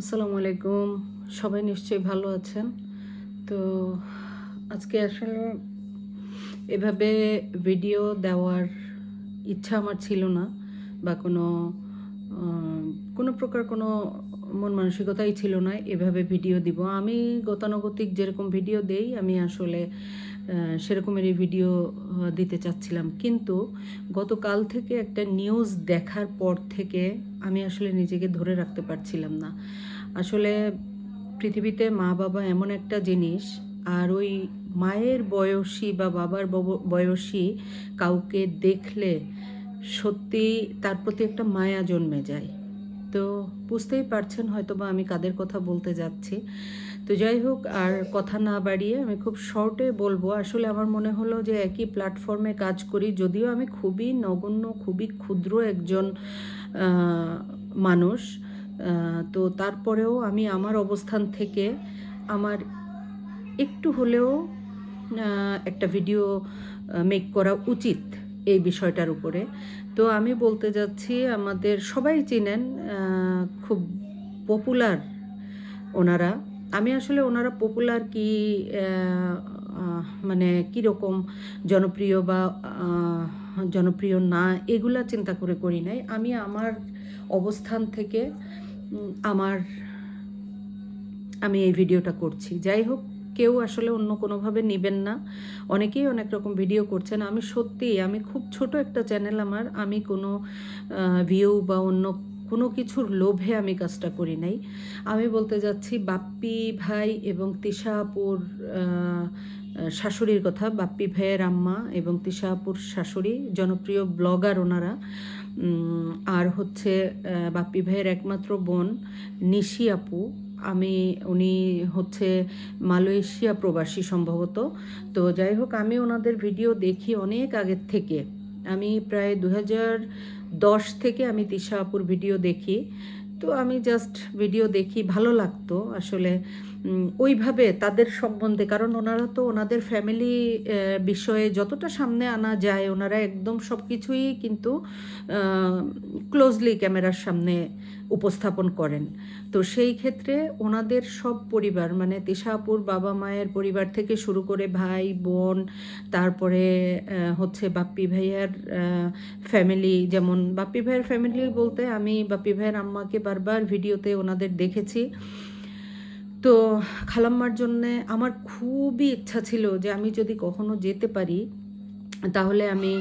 আসসালামু আলাইকুম। সবাই নিশ্চয়ই ভালো আছেন। তো আজকে আসলে এভাবে ভিডিও দেওয়ার ইচ্ছা আমার ছিল না বা কোনো কোনো প্রকার কোনো মন মানসিকতাই ছিল না, এভাবে ভিডিও দিব। আমি গতানুগতিক যেরকম ভিডিও দেই, আমি আসলে সেরকমেরই ভিডিও দিতে চাচ্ছিলাম। কিন্তু গতকাল থেকে একটা নিউজ দেখার পর থেকে আমি আসলে নিজেকে ধরে রাখতে পারছিলাম না। আসলে পৃথিবীতে মা বাবা এমন একটা জিনিস, আর ওই মায়ের বয়সী বা বাবার বব- বয়সী কাউকে দেখলে সত্যি তার প্রতি একটা মায়া জন্মে যায়। তো বুঝতেই পারছেন হয়তো বা আমি কাদের কথা বলতে যাচ্ছি। তো যাই হোক, আর কথা না বাড়িয়ে আমি খুব শর্টে বলব, আসলে আমার মনে হলো যে একই প্ল্যাটফর্মে কাজ করি, যদিও আমি খুবই নগণ্য, খুবই ক্ষুদ্র একজন মানুষ। তো তারপরেও আমি আমার অবস্থান থেকে আমার একটু হলেও একটা ভিডিও মেক করা উচিত। এই বিষয়টার উপরে। তো আমি বলতে যাচ্ছি, আমাদের সবাই চিনেন খুব পপুলার ওনারা। আমি আসলে ওনারা পপুলার কি মানে কীরকম জনপ্রিয় বা জনপ্রিয় না, এগুলা চিন্তা করে করি নাই। আমি আমার অবস্থান থেকে আমার, আমি এই ভিডিওটা করছি। যাই হোক কেউ আসলে অন্য কোনোভাবে নেবেন না। অনেকেই অনেক রকম ভিডিও করছেন। আমি সত্যি আমি খুব ছোট একটা চ্যানেল আমার। আমি কোনো ভিউ বা অন্য কোনো কিছুর লোভে আমি কাজটা করি নাই। আমি বলতে যাচ্ছি, বাপ্পি ভাই এবং তিশা আপুর শাশুড়ির কথা। বাপ্পি ভাইয়ের আম্মা এবং তিশা আপুর শাশুড়ি, জনপ্রিয় ব্লগার ওনারা। আর হচ্ছে বাপ্পি ভাইয়ের একমাত্র বোন নিশি আপু। আমি, উনি হচ্ছে মালয়েশিয়া প্রবাসী সম্ভবত। তো যাই হোক, আমি ওনাদের ভিডিও দেখি অনেক আগের থেকে। আমি প্রায় দু দশ থেকে আমি তিশা ভিডিও দেখি। তো আমি জাস্ট ভিডিও দেখি, ভালো লাগতো আসলে। ওইভাবে তাদের সম্বন্ধে, কারণ ওনারা তো ওনাদের ফ্যামিলি বিষয়ে যতটা সামনে আনা যায়, ওনারা একদম সব কিছুই কিন্তু ক্লোজলি ক্যামেরার সামনে উপস্থাপন করেন। তো সেই ক্ষেত্রে ওনাদের সব পরিবার মানে তিশাপুর বাবা মায়ের পরিবার থেকে শুরু করে ভাই, বোন, তারপরে হচ্ছে বাপ্পি ভাইয়ার ফ্যামিলি যেমন বাপ্পি ভাইয়ের ফ্যামিলি বলতে আমি বাপ্পি ভাইয়ের আম্মাকে বারবার ভিডিওতে ওনাদের দেখেছি। তো খালাম্মার জন্যে আমার খুবই ইচ্ছা ছিল যে আমি যদি কখনো যেতে পারি, তাহলে আমি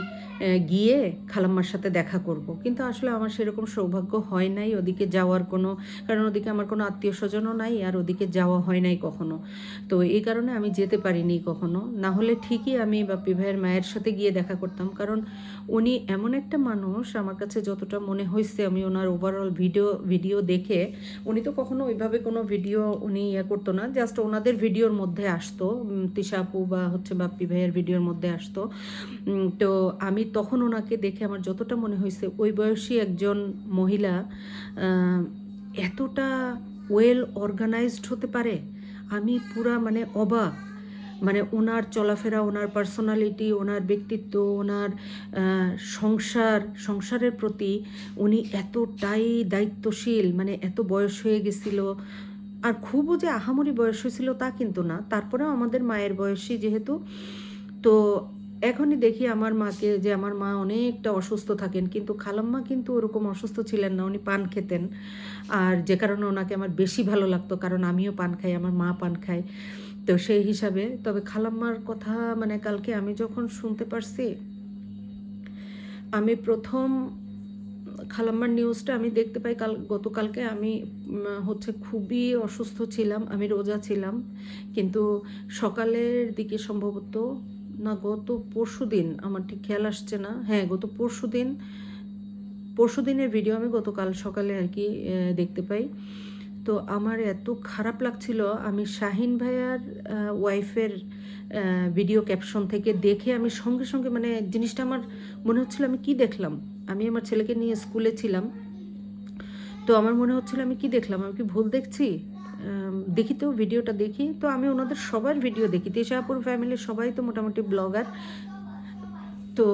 গিয়ে খালাম্মার সাথে দেখা করব। কিন্তু আসলে আমার সেরকম সৌভাগ্য হয় নাই ওদিকে যাওয়ার কোনো কারণ ওদিকে আমার কোনো আত্মীয় স্বজনও নাই আর ওদিকে যাওয়া হয় নাই কখনো। তো এই কারণে আমি যেতে পারিনি কখনো। না হলে ঠিকই আমি বাপ্পি ভাইয়ের মায়ের সাথে গিয়ে দেখা করতাম। কারণ উনি এমন একটা মানুষ আমার কাছে যতটা মনে হয়েছে আমি ওনার ওভারঅল ভিডিও ভিডিও দেখে উনি তো কখনো ওইভাবে কোনো ভিডিও উনি ইয়ে করতো না জাস্ট ওনাদের ভিডিওর মধ্যে আসতো। উম, তিশা আপু বা হচ্ছে বাপ্পি ভাইয়ের ভিডিওর মধ্যে আসতো। তো আমি তখন ওনাকে দেখে আমার যতটা মনে হয়েছে, ওই বয়সী একজন মহিলা এতটা ওয়েল অর্গানাইজড হতে পারে? আমি পুরা মানে অবাক। মানে ওনার চলাফেরা, ওনার পার্সোনালিটি ওনার ব্যক্তিত্ব, ওনার সংসার, সংসারের প্রতি উনি এতটাই দায়িত্বশীল মানে এত বয়স হয়ে গেছিল। আর খুবও যে আহামরি বয়স হয়েছিল তা কিন্তু না। তারপরেও আমাদের মায়ের বয়সী যেহেতু, তো এখনই দেখি আমার মাকে যে আমার মা অনেকটা অসুস্থ থাকেন, কিন্তু খালাম্মা কিন্তু ওরকম অসুস্থ ছিলেন না, উনি পান খেতেন। আর যে কারণে ওনাকে আমার বেশি ভালো লাগতো, কারণ আমিও পান খাই, আমার মা পান খায়। তো সেই হিসাবে, তবে খালাম্মার কথা মানে কালকে আমি যখন শুনতে পারছি, আমি প্রথম খালাম্মার নিউজটা আমি দেখতে পাই কাল, গতকালকে আমি হচ্ছে খুবই অসুস্থ ছিলাম, আমি রোজা ছিলাম। কিন্তু সকালের দিকে সম্ভবত না, গত পরশু দিন আমার ঠিক খেয়াল আসছে না। হ্যাঁ গত পরশু দিন পরশু দিনের ভিডিও আমি গতকাল সকালে আর কি দেখতে পাই। তো আমার এত খারাপ লাগছিল, আমি শাহিন ভাইয়ার ওয়াইফের ভিডিও ক্যাপশন থেকে দেখে আমি সঙ্গে সঙ্গে মানে জিনিসটা আমার মনে হচ্ছিল আমি কি দেখলাম? আমি আমার ছেলেকে নিয়ে স্কুলে ছিলাম। তো আমার মনে হচ্ছিল আমি কি দেখলাম? আমি কি ভুল দেখছি? দেখি তো, ভিডিওটা দেখি। তো আমি ওনাদের সবার ভিডিও দেখি। তেজাপুর ফ্যামিলির সবাই তো মোটামুটি ব্লগার তো